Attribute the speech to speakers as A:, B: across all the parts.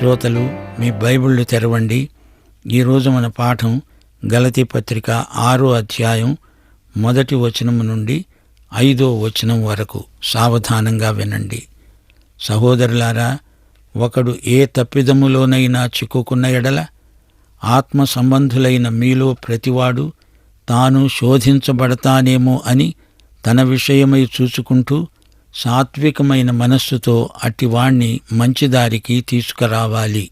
A: శ్రోతలు మీ బైబిళ్ళు తెరవండి. ఈరోజు మన పాఠం గలతీ పత్రిక ఆరో అధ్యాయం మొదటి వచనము నుండి ఐదో వచనం వరకు సావధానంగా వినండి. సహోదరులారా ఒకడు ఏ తప్పిదములోనైనా చిక్కుకున్న ఎడల ఆత్మ సంబంధులైన మీలో ప్రతివాడు తాను శోధించబడతానేమో అని తన విషయమై చూచుకుంటూ సాత్వికమైన మనస్సుతో అట్టివాణ్ణి మంచిదారికి తీసుకురావాలి.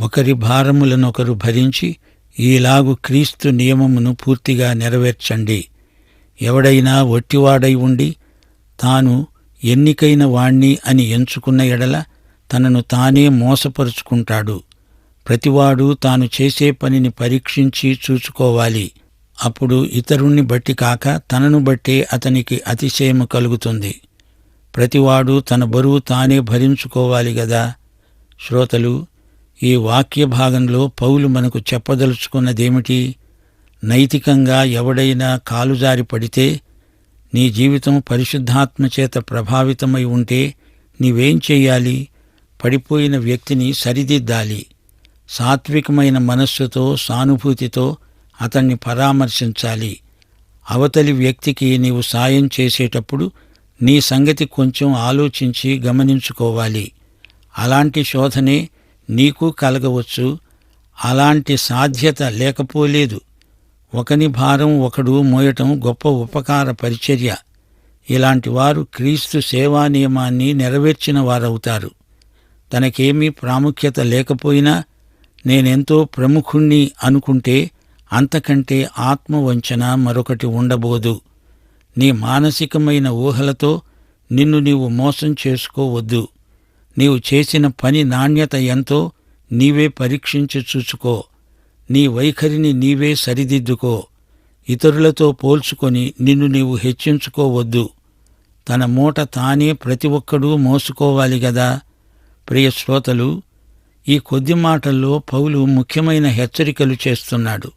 A: ఒకరి భారములనొకరు భరించి ఈలాగు క్రీస్తు నియమమును పూర్తిగా నెరవేర్చండి. ఎవడైనా ఒట్టివాడై ఉండి తాను ఎన్నికైన వాణ్ణి అని ఎంచుకున్న ఎడల తనను తానే మోసపరుచుకుంటాడు. ప్రతివాడు తాను చేసే పనిని పరీక్షించి చూసుకోవాలి అప్పుడు ఇతరుణ్ణి బట్టి కాక తనను బట్టే అతనికి అతిశయము కలుగుతుంది. ప్రతివాడు తన బరువు తానే భరించుకోవాలి గదా? శ్రోతలు ఈ వాక్య భాగంలో పౌలు మనకు చెప్పదలుచుకున్నదేమిటి? నైతికంగా ఎవడైనా కాలుజారి పడితే నీ జీవితం పరిశుద్ధాత్మ చేత ప్రభావితమై ఉంటే నీవేం చెయ్యాలి? పడిపోయిన వ్యక్తిని సరిదిద్దాలి. సాత్వికమైన మనస్సుతో సానుభూతితో అతన్ని పరామర్శించాలి. అవతలి వ్యక్తికి నీవు సాయం చేసేటప్పుడు నీ సంగతి కొంచెం ఆలోచించి గమనించుకోవాలి. అలాంటి శోధనే నీకు కలగవచ్చు. అలాంటి సాధ్యత లేకపోలేదు. ఒకని భారం ఒకడు మోయటం గొప్ప ఉపకార పరిచర్య. ఇలాంటి వారు క్రీస్తు సేవా నియమాన్ని నెరవేర్చిన వారవుతారు. తనకేమీ ప్రాముఖ్యత లేకపోయినా నేనెంతో ప్రముఖుణ్ణి అనుకుంటే అంతకంటే ఆత్మవంచన మరొకటి ఉండబోదు. నీ మానసికమైన ఊహలతో నిన్ను నీవు మోసం చేసుకోవద్దు. నీవు చేసిన పని నాణ్యత ఎంతో నీవే పరీక్షించి చూసుకో నీ వైఖరిని నీవే సరిదిద్దుకో. ఇతరులతో పోల్చుకొని నిన్ను నీవు హెచ్చించుకోవద్దు. తన మూట తానే ప్రతి ఒక్కడూ మోసుకోవాలి గదా. ప్రియ శ్రోతలు ఈ కొద్ది మాటల్లో పౌలు ముఖ్యమైన హెచ్చరికలు చేస్తున్నాడు.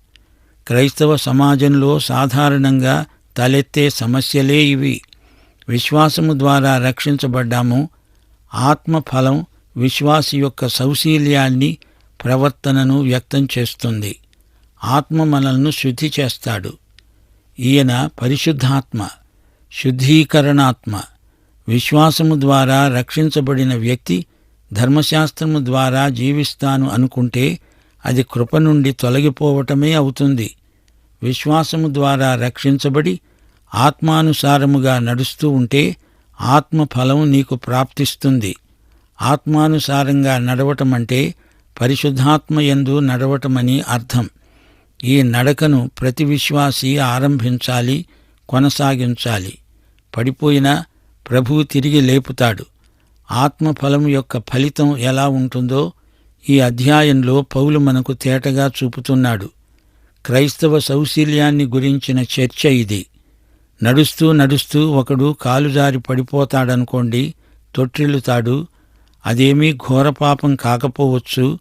A: క్రైస్తవ సమాజంలో సాధారణంగా తలెత్తే సమస్యలే ఇవి. విశ్వాసము ద్వారా రక్షించబడ్డాము. ఆత్మఫలం విశ్వాసి యొక్క సౌశీల్యాన్ని ప్రవర్తనను వ్యక్తం చేస్తుంది. ఆత్మ మనల్ని శుద్ధి చేస్తాడు. ఈయన పరిశుద్ధాత్మ శుద్ధీకరణాత్మ. విశ్వాసము ద్వారా రక్షించబడిన వ్యక్తి ధర్మశాస్త్రము ద్వారా జీవిస్తాను అనుకుంటే అది కృప నుండి తొలగిపోవటమే అవుతుంది. విశ్వాసము ద్వారా రక్షించబడి ఆత్మానుసారముగా నడుస్తూ ఉంటే ఆత్మఫలం నీకు ప్రాప్తిస్తుంది. ఆత్మానుసారంగా నడవటమంటే పరిశుద్ధాత్మ యందు నడవటమని అర్థం. ఈ నడకను ప్రతి విశ్వాసి ఆరంభించాలి కొనసాగించాలి. పడిపోయినా ప్రభువు తిరిగి లేపుతాడు. ఆత్మఫలం యొక్క ఫలితం ఎలా ఉంటుందో ఈ అధ్యాయంలో పౌలు మనకు తేటగా చూపుతున్నాడు. క్రైస్తవ సౌశీల్యాన్ని గురించిన చర్చ ఇది. నడుస్తూ నడుస్తూ ఒకడు కాలుజారి పడిపోతాడనుకోండి తొట్టిల్లుతాడు. అదేమీ ఘోరపాపం కాకపోవచ్చు.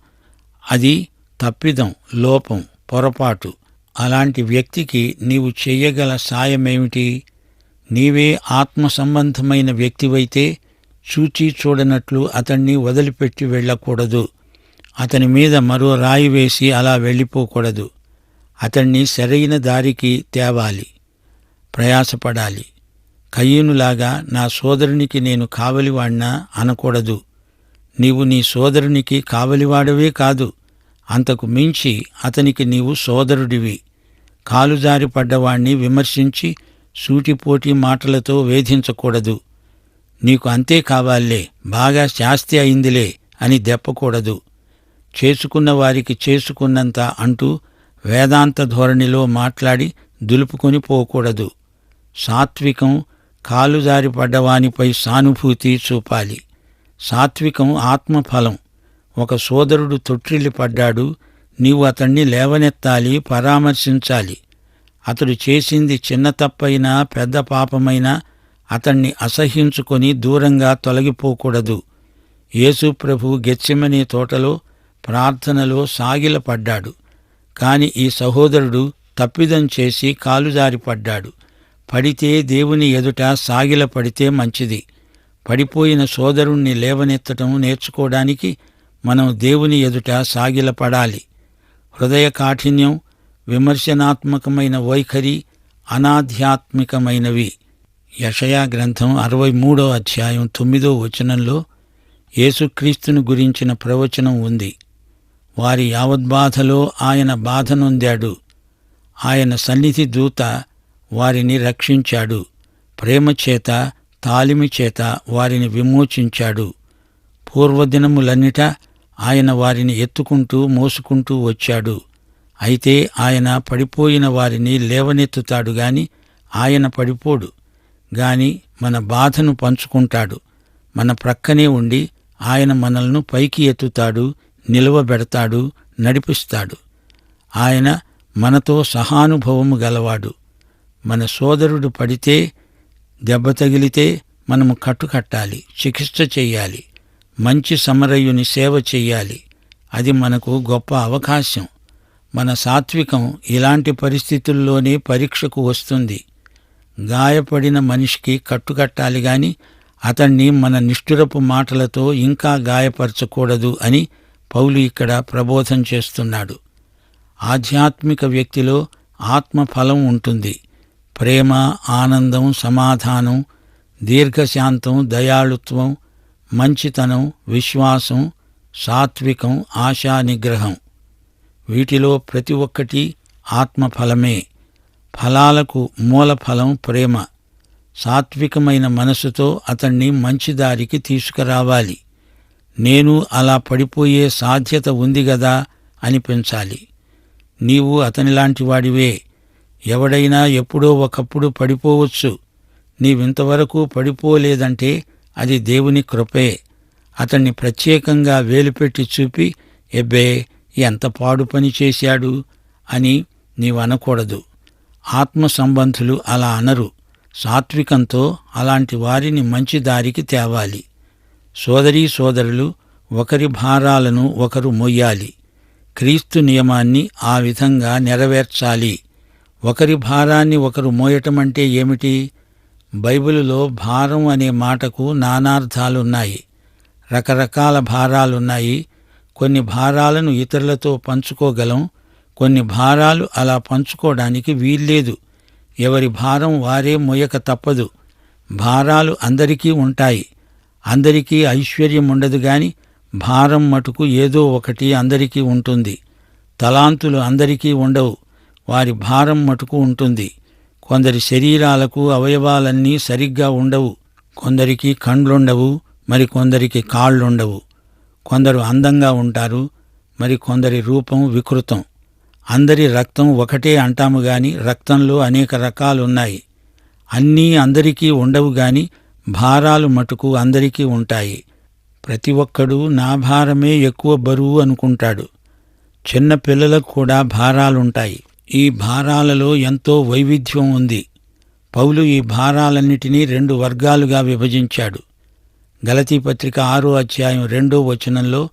A: అది తప్పిదం లోపం పొరపాటు. అలాంటి వ్యక్తికి నీవు చెయ్యగల సాయమేమిటి? నీవే ఆత్మ సంబంధమైన వ్యక్తివైతే చూచి చూడనట్లు అతన్ని వదిలిపెట్టి వెళ్ళకూడదు. అతని మీద మరో రాయి వేసి అలా వెళ్ళిపోకూడదు. అతణ్ణి సరైన దారికి తేవాలి ప్రయాసపడాలి. కయ్యూనులాగా నా సోదరునికి నేను కావలివాణ్ణా అనకూడదు. నీవు నీ సోదరునికి కావలివాడవే కాదు. అంతకు మించి అతనికి నీవు సోదరుడివి. కాలుజారి పడ్డవాణ్ణి విమర్శించి సూటిపోటి మాటలతో వేధించకూడదు. నీకు అంతే కావాలే బాగా శాస్తి అయిందిలే అని దెప్పకూడదు. చేసుకున్న వారికి చేసుకున్నంత అంటూ వేదాంత ధోరణిలో మాట్లాడి దులుపుకొని పోకూడదు. సాత్వికం కాలుదారిపడ్డవానిపై సానుభూతి చూపాలి. సాత్వికం ఆత్మఫలం. ఒక సోదరుడు తొట్టిల్లి పడ్డాడు. నీవు అతణ్ణి లేవనెత్తాలి పరామర్శించాలి. అతడు చేసింది చిన్న తప్పైనా పెద్ద పాపమైనా అతణ్ణి అసహ్యించుకొని దూరంగా తొలగిపోకూడదు. యేసుప్రభు గెచ్చిమనే తోటలో ప్రార్థనలో సాగిలపడ్డాడు. కాని ఈ సహోదరుడు తప్పిదం చేసి కాలుజారిపడ్డాడు. పడితే దేవుని ఎదుట సాగిల పడితే మంచిది. పడిపోయిన సోదరుణ్ణి లేవనెత్తటం నేర్చుకోవడానికి మనం దేవుని ఎదుట సాగిలపడాలి. హృదయ కాఠిన్యం విమర్శనాత్మకమైన వైఖరి అనాధ్యాత్మికమైనవి. యషయా గ్రంథం అరవై మూడో అధ్యాయం తొమ్మిదో వచనంలో యేసుక్రీస్తును గురించిన ప్రవచనం ఉంది. వారి యావద్బాధలో ఆయన బాధనొందాడు ఆయన సన్నిధి దూత వారిని రక్షించాడు. ప్రేమ చేత తాలిమి చేత వారిని విమోచించాడు. పూర్వదినములన్నిట ఆయన వారిని ఎత్తుకుంటూ మోసుకుంటూ వచ్చాడు. అయితే ఆయన పడిపోయిన వారిని లేవనెత్తుతాడు గాని ఆయన పడిపోడు. గాని మన బాధను పంచుకుంటాడు. మన ప్రక్కనే ఉండి ఆయన మనల్ని పైకి ఎత్తుతాడు నిలువబెడతాడు నడిపిస్తాడు. ఆయన మనతో సహానుభవము గలవాడు. మన సోదరుడు పడితే దెబ్బ తగిలితే మనము కట్టుకట్టాలి చికిత్స చెయ్యాలి మంచి సమరయుని సేవ చెయ్యాలి అది మనకు గొప్ప అవకాశం. మన సాత్వికం ఇలాంటి పరిస్థితుల్లోనే పరీక్షకు వస్తుంది. గాయపడిన మనిషికి కట్టుకట్టాలి గాని అతణ్ణి మన నిష్ఠురపు మాటలతో ఇంకా గాయపరచకూడదు అని పౌలు ఇక్కడ ప్రబోధం చేస్తున్నాడు. ఆధ్యాత్మిక వ్యక్తిలో ఆత్మఫలం ఉంటుంది. ప్రేమ ఆనందం సమాధానం దీర్ఘశాంతం దయాళుత్వం మంచితనం విశ్వాసం సాత్వికం ఆశా నిగ్రహం వీటిలో ప్రతి ఒక్కటి ఆత్మఫలమే. ఫలాలకు మూలఫలం ప్రేమ. సాత్వికమైన మనసుతో అతణ్ణి మంచి దారికి తీసుకురావాలి. నేను అలా పడిపోయే సాధ్యత ఉంది గదా అనిపించాలి నీవు అతనిలాంటి వాడివే. ఎవడైనా ఎప్పుడో ఒకప్పుడు పడిపోవచ్చు. నీవింతవరకు పడిపోలేదంటే అది దేవుని కృపే. అతన్ని ప్రత్యేకంగా వేలుపెట్టి చూపి ఎబ్బే ఎంత పాడు పని చేశాడు అని నీవనకూడదు. ఆత్మ సంబంధులు అలా అనరు. సాత్వికంతో అలాంటి వారిని మంచి దారికి తేవాలి. సోదరీ సోదరులు ఒకరి భారాలను ఒకరు మొయ్యాలి క్రీస్తు నియమాన్ని ఆ విధంగా నెరవేర్చాలి. ఒకరి భారాన్ని ఒకరు మోయటమంటే ఏమిటి? బైబిలులో భారం అనే మాటకు నానార్థాలున్నాయి. రకరకాల భారాలున్నాయి. కొన్ని భారాలను ఇతరులతో పంచుకోగలం. కొన్ని భారాలు అలా పంచుకోవడానికి వీల్లేదు. ఎవరి భారం వారే మొయ్యక తప్పదు. భారాలు అందరికీ ఉంటాయి. అందరికీ ఐశ్వర్యం ఉండదు గాని భారం మటుకు ఏదో ఒకటి అందరికీ ఉంటుంది. తలాంతులు అందరికీ ఉండవు. వారి భారం మటుకు ఉంటుంది. కొందరి శరీరాలకు అవయవాలన్నీ సరిగ్గా ఉండవు. కొందరికి కండ్లుండవు మరి కొందరికి కాళ్ళుండవు. కొందరు అందంగా ఉంటారు మరి కొందరి రూపం వికృతం. అందరి రక్తం ఒకటే అంటాము గాని రక్తంలో అనేక రకాలున్నాయి. అన్నీ అందరికీ ఉండవు గాని భారాలు మటుకు అందరికీ ఉంటాయి. ప్రతి ఒక్కడూ నా భారమే ఎక్కువ బరువు అనుకుంటాడు. చిన్న పిల్లలకు కూడా భారాలుంటాయి. ఈ భారాలలో ఎంతో వైవిధ్యం ఉంది. పౌలు ఈ భారాలన్నిటినీ రెండు వర్గాలుగా విభజించాడు. గలతీ పత్రిక ఆరో అధ్యాయం రెండో వచనంలో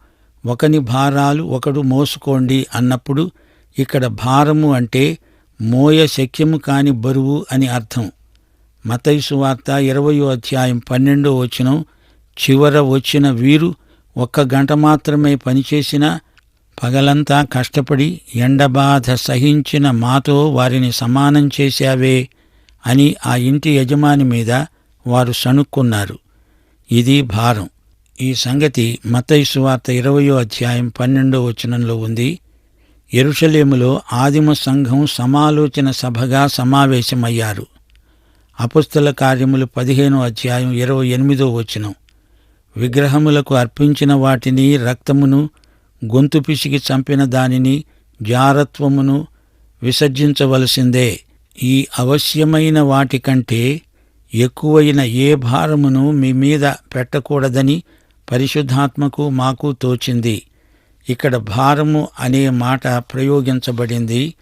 A: ఒకని భారాలు ఒకడు మోసుకోండి అన్నప్పుడు ఇక్కడ భారము అంటే మోయ శక్యము కాని బరువు అని అర్థం. మతైసు వార్త ఇరవయో అధ్యాయం పన్నెండో వచనం. చివర వచ్చిన వీరు ఒక్క గంట మాత్రమే పనిచేసినా పగలంతా కష్టపడి ఎండబాధ సహించిన మాతో వారిని సమానం చేశావే అని ఆ ఇంటి యజమాని మీద వారు సణుక్కున్నారు. ఇది భారం. ఈ సంగతి మతైసు వార్త ఇరవయో అధ్యాయం పన్నెండో వచనంలో ఉంది. ఎరుషలేములో ఆదిమ సంఘం సమాలోచన సభగా సమావేశమయ్యారు. అపుస్తల కార్యములు పదిహేనో అధ్యాయం ఇరవై ఎనిమిదో వచనం. విగ్రహములకు అర్పించిన వాటిని రక్తమును గొంతు పిసికి చంపిన దానిని జారత్వమును విసర్జించవలసిందే. ఈ అవశ్యమైన వాటికంటే ఎక్కువైన ఏ భారమును మీ మీద పెట్టకూడదని పరిశుద్ధాత్మకు మాకు తోచింది. ఇక్కడ భారము అనే మాట ప్రయోగించబడింది.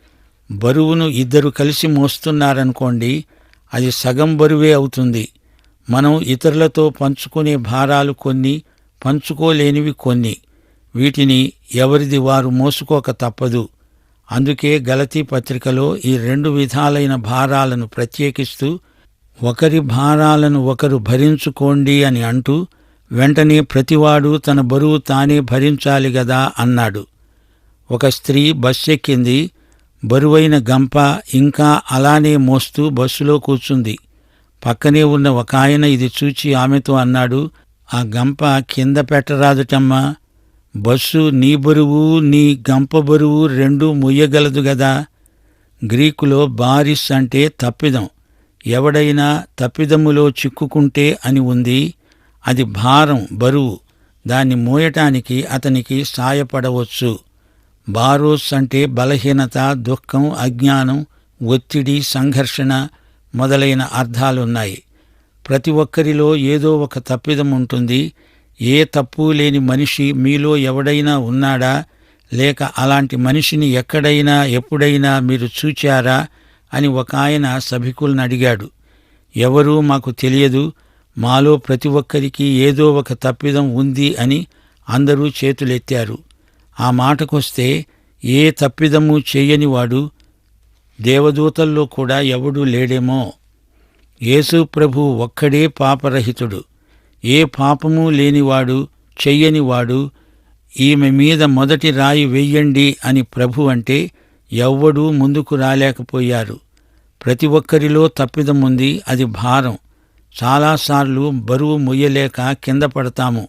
A: బరువును ఇద్దరు కలిసి మోస్తున్నారనుకోండి అది సగం బరువే అవుతుంది. మనం ఇతరులతో పంచుకునే భారాలు కొన్ని పంచుకోలేనివి కొన్ని. వీటిని ఎవరిది వారు మోసుకోక తప్పదు. అందుకే గలతీ పత్రికలో ఈ రెండు విధాలైన భారాలను ప్రత్యేకిస్తూ ఒకరి భారాలను ఒకరు భరించుకోండి అని అంటూ వెంటనే ప్రతివాడు తన బరువు తానే భరించాలి గదా అన్నాడు. ఒక స్త్రీ బస్సెక్కింది ఎక్కింది బరువైన గంప ఇంకా అలానే మోస్తూ బస్సులో కూర్చుంది. పక్కనే ఉన్న ఒక ఆయన ఇది చూచి ఆమెతో అన్నాడు ఆ గంప కింద పెట్టరాదుటమ్మా. బస్సు నీ బరువు నీ గంప బరువు రెండూ మొయ్యగలదు గదా. గ్రీకులో బారిస్ అంటే తప్పిదం. ఎవడైనా తప్పిదములో చిక్కుకుంటే అని ఉంది. అది భారం బరువు. దాన్ని మోయటానికి అతనికి సాయపడవచ్చు. బారోస్ అంటే బలహీనత దుఃఖం అజ్ఞానం ఒత్తిడి సంఘర్షణ మొదలైన అర్థాలున్నాయి. ప్రతి ఒక్కరిలో ఏదో ఒక తప్పిదం ఉంటుంది. ఏ తప్పు లేని మనిషి మీలో ఎవడైనా ఉన్నాడా? లేక అలాంటి మనిషిని ఎక్కడైనా ఎప్పుడైనా మీరు చూచారా? అని ఒక ఆయన సభికులను అడిగాడు. ఎవరూ మాకు తెలియదు. మాలో ప్రతి ఒక్కరికి ఏదో ఒక తప్పిదం ఉంది అని అందరూ చేతులెత్తారు. ఆ మాటకొస్తే ఏ తప్పిదము చేయనివాడు దేవదూతల్లో కూడా ఎవడూ లేడేమో. యేసు ప్రభు ఒక్కడే పాపరహితుడు. ఏ పాపము లేనివాడు చెయ్యనివాడు ఈమె మీద మొదటి రాయి వెయ్యండి అని ప్రభు అంటే ఎవ్వడూ ముందుకు రాలేకపోయారు. ప్రతి ఒక్కరిలో తప్పిదముంది అది భారం. చాలాసార్లు బరువు మొయ్యలేక కింద పడతాము.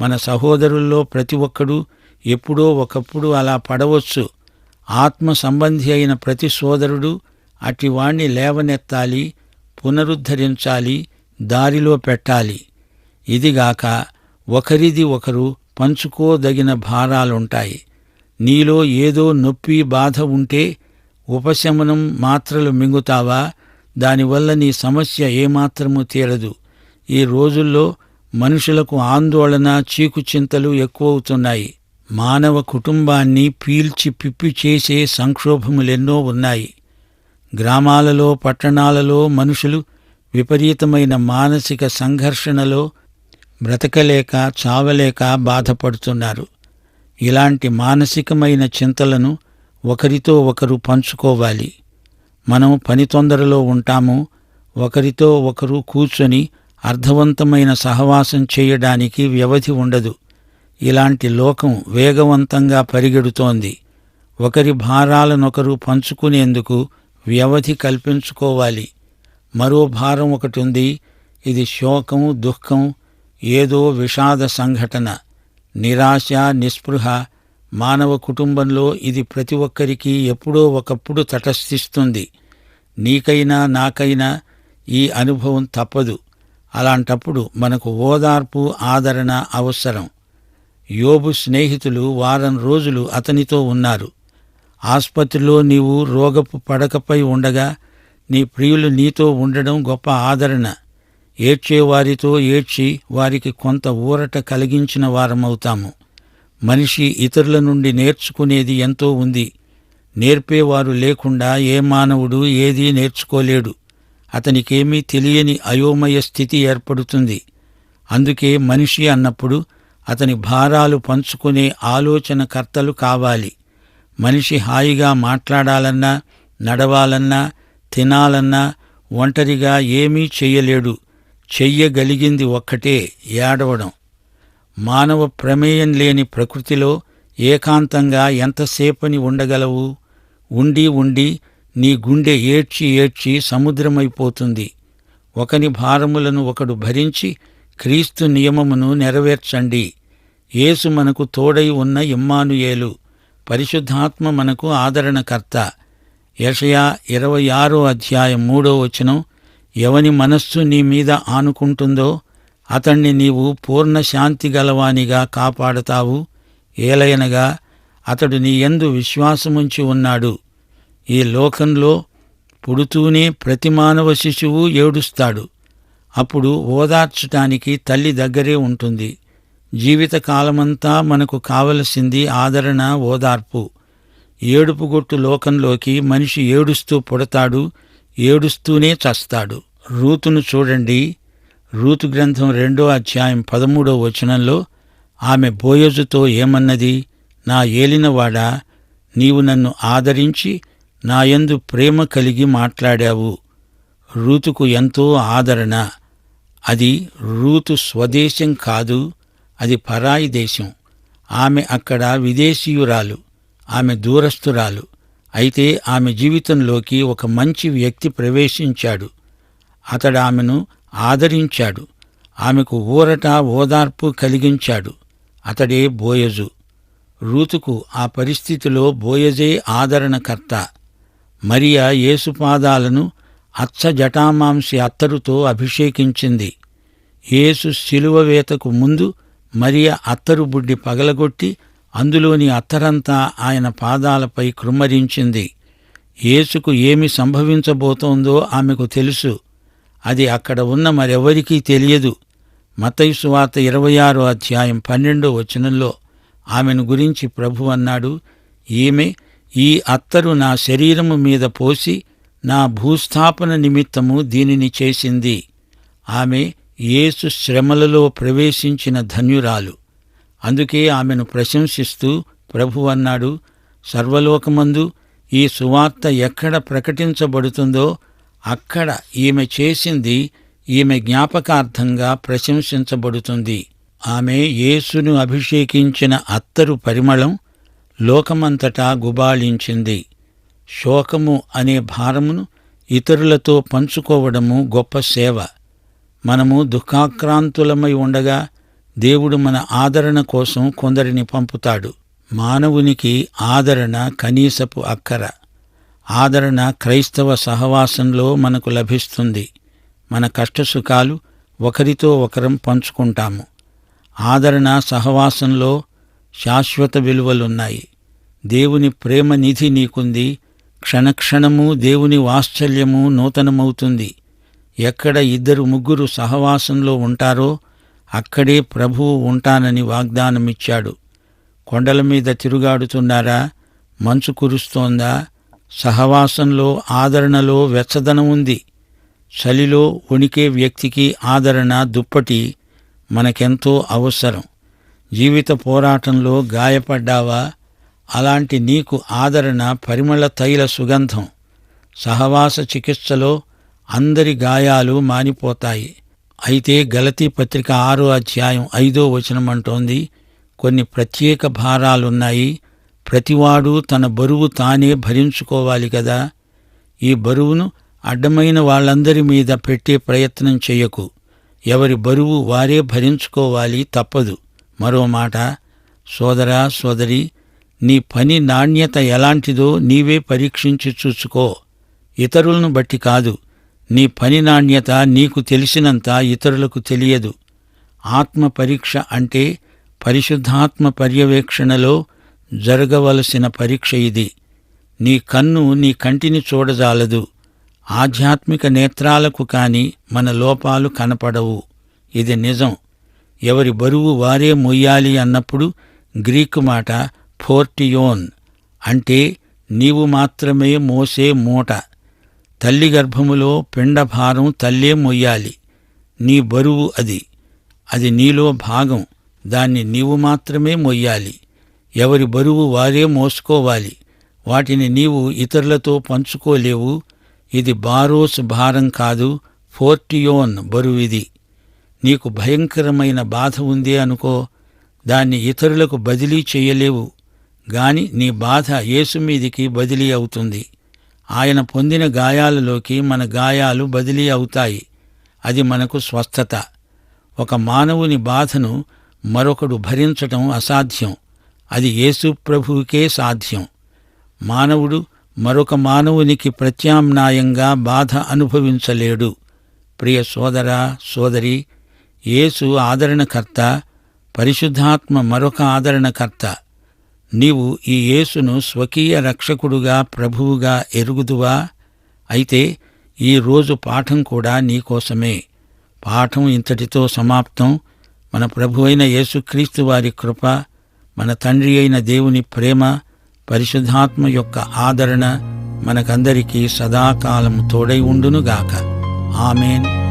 A: మన సహోదరుల్లో ప్రతి ఒక్కడూ ఎప్పుడో ఒకప్పుడు అలా పడవచ్చు. ఆత్మ సంబంధి అయిన ప్రతి సోదరుడు అటివాణ్ణి లేవనెత్తాలి పునరుద్ధరించాలి దారిలో పెట్టాలి. ఇదిగాక ఒకరిది ఒకరు పంచుకోదగిన భారాలుంటాయి. నీలో ఏదో నొప్పి బాధ ఉంటే ఉపశమనం మాత్రలు మింగుతావా? దానివల్ల నీ సమస్య ఏమాత్రము తీరదు. ఈ రోజుల్లో మనుషులకు ఆందోళన చీకుచింతలు ఎక్కువవుతున్నాయి. మానవ కుటుంబాన్ని పీల్చి పిప్పి చేసే సంక్షోభములెన్నో ఉన్నాయి. గ్రామాలలో పట్టణాలలో మనుషులు విపరీతమైన మానసిక సంఘర్షణలో బ్రతకలేక చావలేక బాధపడుతున్నారు. ఇలాంటి మానసికమైన చింతలను ఒకరితో ఒకరు పంచుకోవాలి. మనం పని తొందరలో ఉంటాము ఒకరితో ఒకరు కూర్చొని అర్థవంతమైన సహవాసం చేయడానికి వ్యవధి ఉండదు. ఇలాంటి లోకం వేగవంతంగా పరిగెడుతోంది. ఒకరి భారాలనొకరు పంచుకునేందుకు వ్యవధి కల్పించుకోవాలి. మరో భారం ఒకటి ఉంది ఇది శోకం దుఃఖం ఏదో విషాద సంఘటన. నిరాశ నిస్పృహ మానవ కుటుంబంలో ఇది ప్రతి ఒక్కరికి ఎప్పుడో ఒకప్పుడు తటస్థిస్తుంది. నీకైనా నాకైనా ఈ అనుభవం తప్పదు. అలాంటప్పుడు మనకు ఓదార్పు ఆదరణ అవసరం. యోబు స్నేహితులు వారం రోజులు అతనితో ఉన్నారు. ఆస్పత్రిలో నీవు రోగపు పడకపై ఉండగా నీ ప్రియులు నీతో ఉండడం గొప్ప ఆదరణ. ఏడ్చేవారితో ఏడ్చి వారికి కొంత ఊరట కలిగించిన వారమవుతాము. మనిషి ఇతరుల నుండి నేర్చుకునేది ఎంతో ఉంది. నేర్పేవారు లేకుండా ఏ మానవుడు ఏదీ నేర్చుకోలేడు. అతనికేమీ తెలియని అయోమయ స్థితి ఏర్పడుతుంది. అందుకే మనిషి అన్నప్పుడు అతని భారాలు పంచుకునే ఆలోచనకర్తలు కావాలి. మనిషి హాయిగా మాట్లాడాలన్నా నడవాలన్నా తినాలన్నా ఒంటరిగా ఏమీ చెయ్యలేడు చెయ్యగలిగింది ఒక్కటే ఏడవడం. మానవ ప్రమేయం లేని ప్రకృతిలో ఏకాంతంగా ఎంతసేపని ఉండగలవు? ఉండి ఉండి నీ గుండె ఏడ్చి ఏడ్చి సముద్రమైపోతుంది. ఒకని భారములను ఒకడు భరించి క్రీస్తు నియమమును నెరవేర్చండి. యేసు మనకు తోడై ఉన్న ఇమ్మానుయేలు పరిశుద్ధాత్మ మనకు ఆదరణకర్త. యషయా ఇరవై ఆరో అధ్యాయం మూడో వచనం ఎవని మనస్సు నీ మీద ఆనుకుంటుందో అతణ్ణి నీవు పూర్ణ శాంతి గలవానిగా కాపాడతావు. ఏలయనగా అతడు నీ యందు విశ్వాసముంచి ఉన్నాడు. ఈ లోకంలో పుడుతూనే ప్రతి మానవ శిశువు ఏడుస్తాడు. అప్పుడు ఓదార్చటానికి తల్లి దగ్గరే ఉంటుంది. జీవితకాలమంతా మనకు కావలసింది ఆదరణ ఓదార్పు. ఏడుపుగొట్టు లోకంలోకి మనిషి ఏడుస్తూ పుడతాడు ఏడుస్తూనే చస్తాడు. రూతును చూడండి. రూతు గ్రంథం రెండో అధ్యాయం పదమూడో వచనంలో ఆమె బోయజుతో ఏమన్నది? నా ఏలినవాడా? నీవు నన్ను ఆదరించి నాయందు ప్రేమ కలిగి మాట్లాడావు. రూతుకు ఎంతో ఆదరణ. అది రూతు స్వదేశం కాదు అది పరాయి దేశం. ఆమె అక్కడ విదేశీయురాలు ఆమె దూరస్తురాలు అయితే ఆమె జీవితంలోకి ఒక మంచి వ్యక్తి ప్రవేశించాడు. అతడు ఆమెను ఆదరించాడు. ఆమెకు ఊరట ఓదార్పు కలిగించాడు. అతడే బోయజు. రూతుకు ఆ పరిస్థితిలో బోయజే ఆదరణకర్త. మరియా యేసుపాదాలను అచ్చ జటామాంసి అత్తరుతో అభిషేకించింది. యేసు శిలువ వేతకు ముందు మరియ అత్తరు బుడ్డి పగలగొట్టి అందులోని అత్తరంతా ఆయన పాదాలపై కృమ్మరించింది. యేసుకు ఏమి సంభవించబోతోందో ఆమెకు తెలుసు. అది అక్కడ ఉన్న మరెవరికీ తెలియదు. మతైసువాత ఇరవై ఆరో అధ్యాయం పన్నెండో వచనంలో ఆమెను గురించి ప్రభు అన్నాడు ఈమె ఈ అత్తరు నా శరీరము మీద పోసి నా భూస్థాపన నిమిత్తము దీనిని చేసింది. ఆమె యేసు శ్రమలలో ప్రవేశించిన ధన్యురాలు. అందుకే ఆమెను ప్రశంసిస్తూ ప్రభు అన్నాడు సర్వలోకమందు ఈ సువార్త ఎక్కడ ప్రకటించబడుతుందో అక్కడ ఈమె చేసింది ఈమె జ్ఞాపకార్థంగా ప్రశంసించబడుతుంది. ఆమె యేసును అభిషేకించిన అత్తరు పరిమళం లోకమంతటా గుబాళించింది. శోకము అనే భారమును ఇతరులతో పంచుకోవడము గొప్ప సేవ. మనము దుఃఖాక్రాంతులమై ఉండగా దేవుడు మన ఆదరణ కోసం కొందరిని పంపుతాడు. మానవునికి ఆదరణ కనీసపు అక్కర. ఆదరణ క్రైస్తవ సహవాసంలో మనకు లభిస్తుంది. మన కష్టసుఖాలు ఒకరితో ఒకరం పంచుకుంటాము. ఆదరణ సహవాసంలో శాశ్వత విలువలున్నాయి. దేవుని ప్రేమ నిధి నీకుంది. క్షణక్షణము దేవుని వాత్సల్యము నూతనమవుతుంది. ఎక్కడ ఇద్దరు ముగ్గురు సహవాసంలో ఉంటారో అక్కడే ప్రభువు ఉంటానని వాగ్దానమిచ్చాడు. కొండల మీద తిరుగాడుతున్నారా? మంచు కురుస్తోందా? సహవాసంలో ఆదరణలో వెచ్చదనం ఉంది చలిలో వణికే వ్యక్తికి ఆదరణ దుప్పటి మనకెంతో అవసరం. జీవిత పోరాటంలో గాయపడ్డావా? అలాంటి నీకు ఆదరణ పరిమళ తైల సుగంధం. సహవాస చికిత్సలో అందరి గాయాలు మానిపోతాయి. అయితే గలతీ పత్రిక ఆరో అధ్యాయం ఐదో వచనమంటోంది కొన్ని ప్రత్యేక భారాలున్నాయి. ప్రతివాడు తన బరువు తానే భరించుకోవాలి కదా. ఈ బరువును అడ్డమైన వాళ్ళందరి మీద పెట్టే ప్రయత్నం చెయ్యకు ఎవరి బరువు వారే భరించుకోవాలి తప్పదు. మరో మాట సోదరా సోదరి నీ పని నాణ్యత ఎలాంటిదో నీవే పరీక్షించి చూసుకో. ఇతరులను బట్టి కాదు. నీ పని నాణ్యత నీకు తెలిసినంత ఇతరులకు తెలియదు. ఆత్మ పరీక్ష అంటే పరిశుద్ధాత్మ పర్యవేక్షణలో జరగవలసిన పరీక్ష ఇది. నీ కన్ను నీ కంటిని చూడజాలదు. ఆధ్యాత్మిక నేత్రాలకు కాని మన లోపాలు కనపడవు. ఇది నిజం. ఎవరి బరువు వారే మొయ్యాలి అన్నప్పుడు గ్రీకు మాట ఫోర్టియోన్ అంటే నీవు మాత్రమే మోసే మూట. తల్లి గర్భములో పిండభారం తల్లే మొయ్యాలి. నీ బరువు అది. అది నీలో భాగం. దాన్ని నీవు మాత్రమే మొయ్యాలి. ఎవరి బరువు వారే మోసుకోవాలి. వాటిని నీవు ఇతరులతో పంచుకోలేవు. ఇది బారోస్ భారం కాదు. ఫోర్టియోన్ బరువిది నీకు భయంకరమైన బాధ ఉంది అనుకో. దాన్ని ఇతరులకు బదిలీ చేయలేవు. గాని నీ బాధ యేసు మీదికి బదిలీ అవుతుంది. ఆయన పొందిన గాయాలలోకి మన గాయాలు బదిలీ అవుతాయి. అది మనకు స్వస్థత. ఒక మానవుని బాధను మరొకడు భరించటం అసాధ్యం. అది యేసు ప్రభువుకే సాధ్యం. మానవుడు మరొక మానవునికి ప్రత్యామ్నాయంగా బాధ అనుభవించలేడు. ప్రియ సోదర సోదరి యేసు ఆదరణకర్త పరిశుద్ధాత్మ మరొక ఆదరణకర్త. నీవు ఈ యేసును స్వకీయ రక్షకుడుగా ప్రభువుగా ఎరుగుదువా? అయితే ఈ రోజు పాఠం కూడా నీకోసమే పాఠం ఇంతటితో సమాప్తం. మన ప్రభువైన యేసుక్రీస్తు వారి కృప మన తండ్రి అయిన దేవుని ప్రేమ పరిశుద్ధాత్మ యొక్క ఆదరణ మనకందరికీ సదాకాలం తోడై ఉండునుగాక. ఆమెన్.